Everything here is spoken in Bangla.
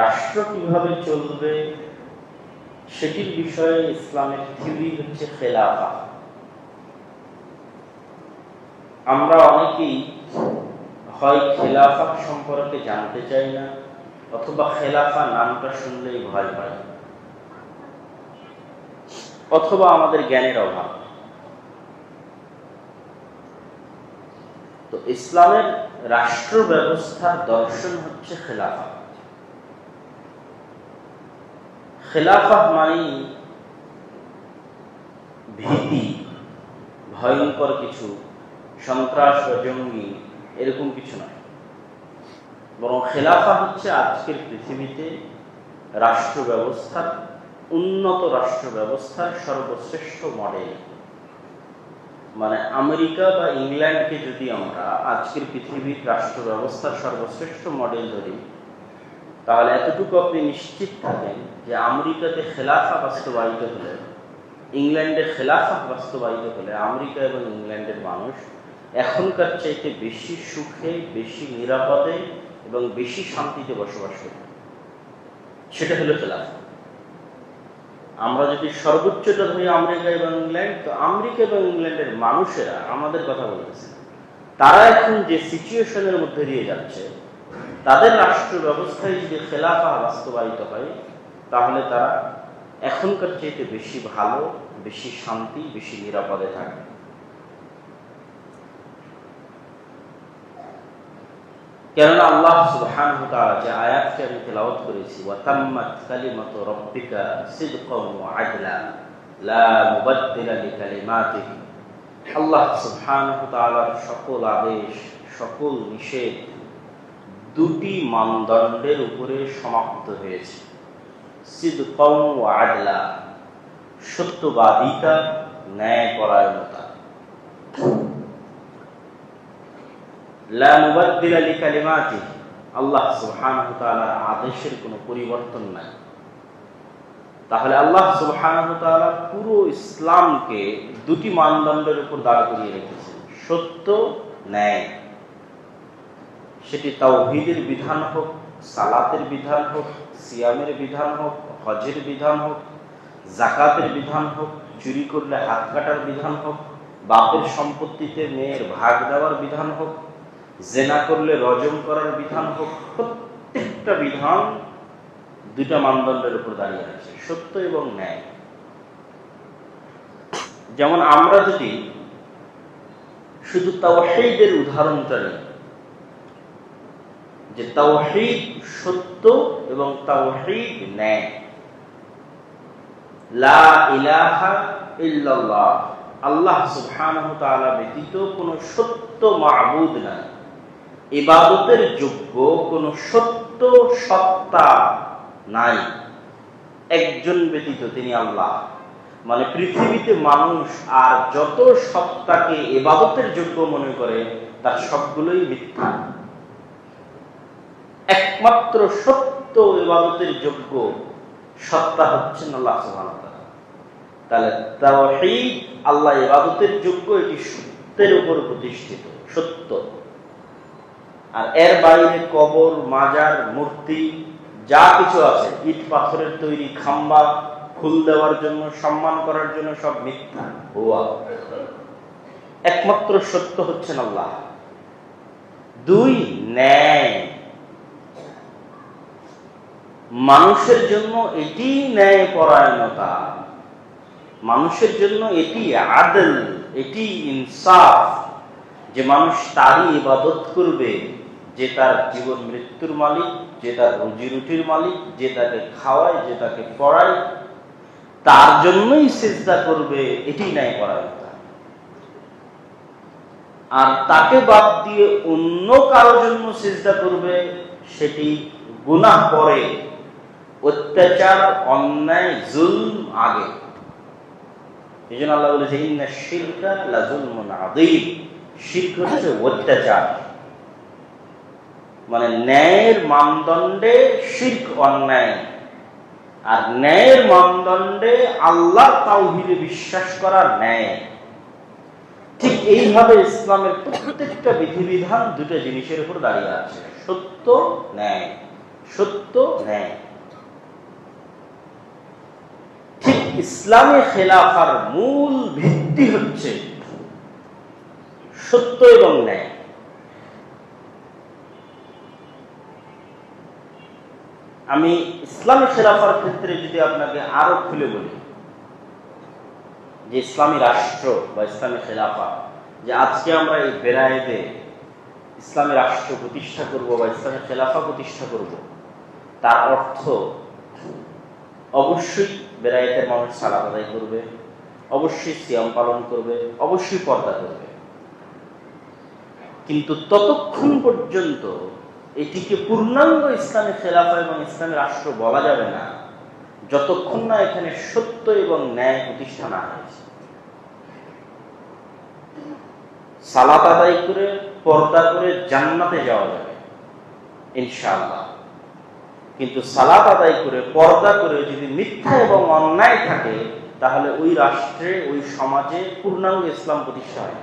রাষ্ট্র কীভাবে চলবে সেটির বিষয়ে ইসলামের থিওরি হচ্ছে খেলাফা। আমরা অনেকেই হয় খেলাফা সম্পর্কে জানতে চাই না, অথবা খেলাফা নামটা শুনলেই ভয় পাই, অথবা আমাদের জ্ঞানের অভাব। তো ইসলামের রাষ্ট্র ব্যবস্থার দর্শন হচ্ছে খেলাফা। খেলাফা মানেই ভীতি, ভয়ঙ্কর কিছু, সন্ত্রাস বা জঙ্গি, এরকম কিছু নয়। বরং খেলাফা হচ্ছে আজকের পৃথিবীতে রাষ্ট্র ব্যবস্থার উন্নত রাষ্ট্র ব্যবস্থার সর্বশ্রেষ্ঠ মডেল মানে আমেরিকা বা ইংল্যান্ডকে যদি আমরা আজকের পৃথিবীর রাষ্ট্র ব্যবস্থার সর্বশ্রেষ্ঠ মডেল ধরি তাহলে এতটুকু আপনি নিশ্চিত থাকেন যে আমেরিকাতে খেলাফা বাস্তবায়িত হলে, ইংল্যান্ডে খেলাফা বাস্তবায়িত হলে আমেরিকা এবং ইংল্যান্ডের মানুষ এখনকার চাইতে বেশি সুখে, বেশি নিরাপদে এবং বেশি শান্তিতে বসবাস করবে। সেটা হলো খেলাফা। আমরা যদি সর্বোচ্চটা ধরি আমেরিকা এবং ইংল্যান্ড, তো আমেরিকা এবং ইংল্যান্ডের মানুষেরা আমাদের কথা বলতেছে। তারা এখন যে সিচুয়েশনের মধ্যে দিয়ে যাচ্ছে তাদের রাষ্ট্র ব্যবস্থায় যদি খেলাফা বাস্তবায়িত হয়, তাহলে তারা এখনকার চাইতে বেশি ভালো, বেশি শান্তি, বেশি নিরাপদে থাকবে। কেননা আল্লাহ সুবহানাহু ওয়া যে আয়াতটি আমি তেলাওয়াত করেছি ওয়া কালিমাতু রাব্বিকা আল্লাহ সকল আদেশ, সকল নিষেধ দুটি মানদণ্ডের উপরে সমাপ্ত হয়েছে। সত্যবাদিতা আল্লাহ আদেশের কোনো পরিবর্তন নাই। তাহলে আল্লাহ পুরো ইসলামকে দুটি মানদণ্ডের উপর দাঁড় করিয়ে রেখেছেন, সত্য, ন্যায়। সেটি তাওহীদের বিধান হোক, সালাতের বিধান হোক, সিয়ামের বিধান হোক, হজের বিধান হোক জাকাতের বিধান হোক, চুরি করলে হাত কাটার বিধান হোক, বাপের সম্পত্তিতে মেয়ের ভাগ দেওয়ার বিধান হোক, জেনা করলে রজম করার বিধান হোক, প্রত্যেকটা বিধান দুটা মানদণ্ডের উপর দাঁড়িয়ে আছে, সত্য এবং ন্যায়। যেমন আমরা যদি শুধু তাওহীদের উদাহরণটা নিই যে তাওহীদ সত্য এবং তাওহীদ ন্যায়। লা ইলাহা ইল্লাল্লাহ। আল্লাহ সুবহানাহু তাআলা ব্যতীত কোনো সত্য মাবুদ নাই। ইবাদতের যোগ্য কোনো সত্য সত্তা নাই। একজন ব্যতীত তিনি আল্লাহ। মানে পৃথিবীতে মানুষ আর যত সত্তাকে ইবাদতের যোগ্য মনে করে, তার সবগুলোই মিথ্যা। একমাত্র সত্য ইবাদতের যোগ্য সত্তা হচ্ছেন আল্লাহ তাহলে তাওহীদ আল্লাহ ইবাদতের যোগ্য এটি সত্যের উপর প্রতিষ্ঠিত, সত্য। আর এর বাইরে কবর, মাজার, মূর্তি, যা কিছু আছে, ইট পাথরের তৈরি খাম্বা, ফুল দেওয়ার জন্য, সম্মান করার জন্য সব মিথ্যা হুয়া একমাত্র সত্য হচ্ছেন আল্লাহ। দুই, ন্যায়। মানুষের জন্য এটি ন্যায় পরায়ণতা মানুষের জন্য এটি আদল, এটি ইনসাফ। যে মানুষ তারই ইবাদত করবে, যে তার জীবন মৃত্যুর মালিক, যে তার রুজি রুটির মালিক, যে তাকে খাওয়ায়, যে তাকে পড়ায়, তার জন্যই চেষ্টা করবে, এটি ন্যায় পরায়ণতা আর তাকে বাদ দিয়ে অন্য কারোর জন্য চেষ্টা করবে, সেটি গুনাহ পরে অত্যাচার, অন্যায়, জুলম আগে। এই জন্য আল্লাহ বলেছে, ইন্না অত্যাচার। মানে ন্যায়ের মানদণ্ডে শিরক, অন্যায়। আর ন্যায়ের মানদণ্ডে আল্লাহ তাওহীদে বিশ্বাস করা ন্যায়। ঠিক এইভাবে ইসলামের প্রত্যেকটা বিধিবিধান দুটো জিনিসের উপর দাঁড়িয়ে আছে। সত্য, ন্যায়। সত্য, ন্যায় ঠিক ইসলামী খেলাফার মূল ভিত্তি হচ্ছে সত্য এবং ন্যায়। আমি ইসলামী খেলাফার ক্ষেত্রে যদি আপনাকে আরও খুলে বলি, যে ইসলামী রাষ্ট্র বা ইসলামী খেলাফা, যে আজকে আমরা এই বেড়াইতে ইসলামী রাষ্ট্র প্রতিষ্ঠা করব বা ইসলামী খেলাফা প্রতিষ্ঠা করব, তার অর্থ অবশ্যই বেড়াইতের মানুষ সালাদ আদায় করবে, অবশ্যই সিয়াম পালন করবে, অবশ্যই পর্দা করবে। কিন্তু ততক্ষণ পর্যন্ত এটিকে পূর্ণাঙ্গ ইসলামী খেলাফা এবং ইসলামী রাষ্ট্র বলা যাবে না, যতক্ষণ না এখানে সত্য এবং ন্যায় প্রতিষ্ঠা না হয়েছে সালাত আদায় করে, পর্দা করে জান্নাতে যাওয়া যাবে, ইনশাআল্লাহ। কিন্তু সালাদ আদায় করে, পর্দা করে যদি মিথ্যা এবং অন্যায় থাকে, তাহলে ওই রাষ্ট্রে, ওই সমাজে পূর্ণাঙ্গ ইসলাম প্রতিষ্ঠা হয়।